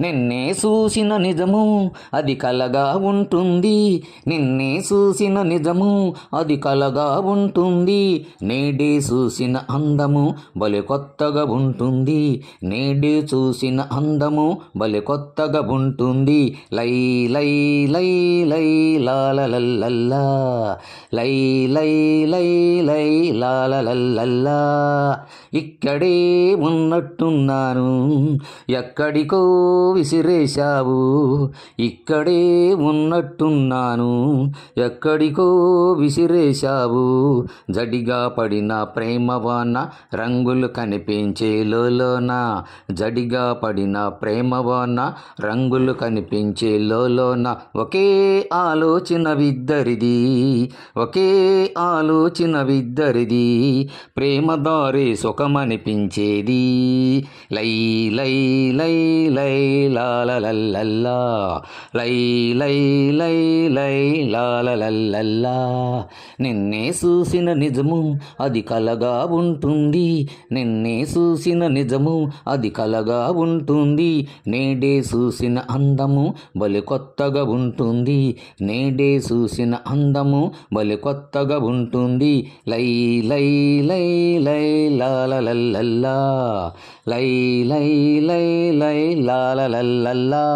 నిన్నే చూసిన నిజము అది కలగా ఉంటుంది. నిన్నే చూసిన నిజము అది కలగా ఉంటుంది. నేడే చూసిన అందము బలి కొత్తగా ఉంటుంది. నేడే చూసిన అందము బలి కొత్తగా ఉంటుంది. లై లై లై లై లాలలల్లల్లా లై లై లై లై. లాలలల్లల్లా ఇక్కడే ఉన్నట్టున్నాను. ఎక్కడికో విసిరేశావు. ఇక్కడే ఉన్నట్టున్నాను. ఎక్కడికో విసిరేశావు. జడిగా పడిన ప్రేమవాన రంగులు కనిపించే లోలోన. జడిగా పడిన ప్రేమవాన రంగులు కనిపించే లోలోన. ఒకే ఆలోచన విద్దరిది ఒకే ఆలోచన విద్దరిది ప్రేమదారి సుఖమనిపించేది. లై లై లై లై లాలలల్లల్లా లై లై లై లై లాలలల్లల్లా నిన్నే చూసిన నిజము అది కలగా ఉంటుంది. నిన్నే చూసిన నిజము అది కలగా ఉంటుంది. నేడే చూసిన అందము బలి కొత్తగా ఉంటుంది. నేడే చూసిన అందము బలి కొత్తగా ఉంటుంది. లై లై లై లై లాలలల్లల్లా లై లై లై లై లాలలల్లల్లా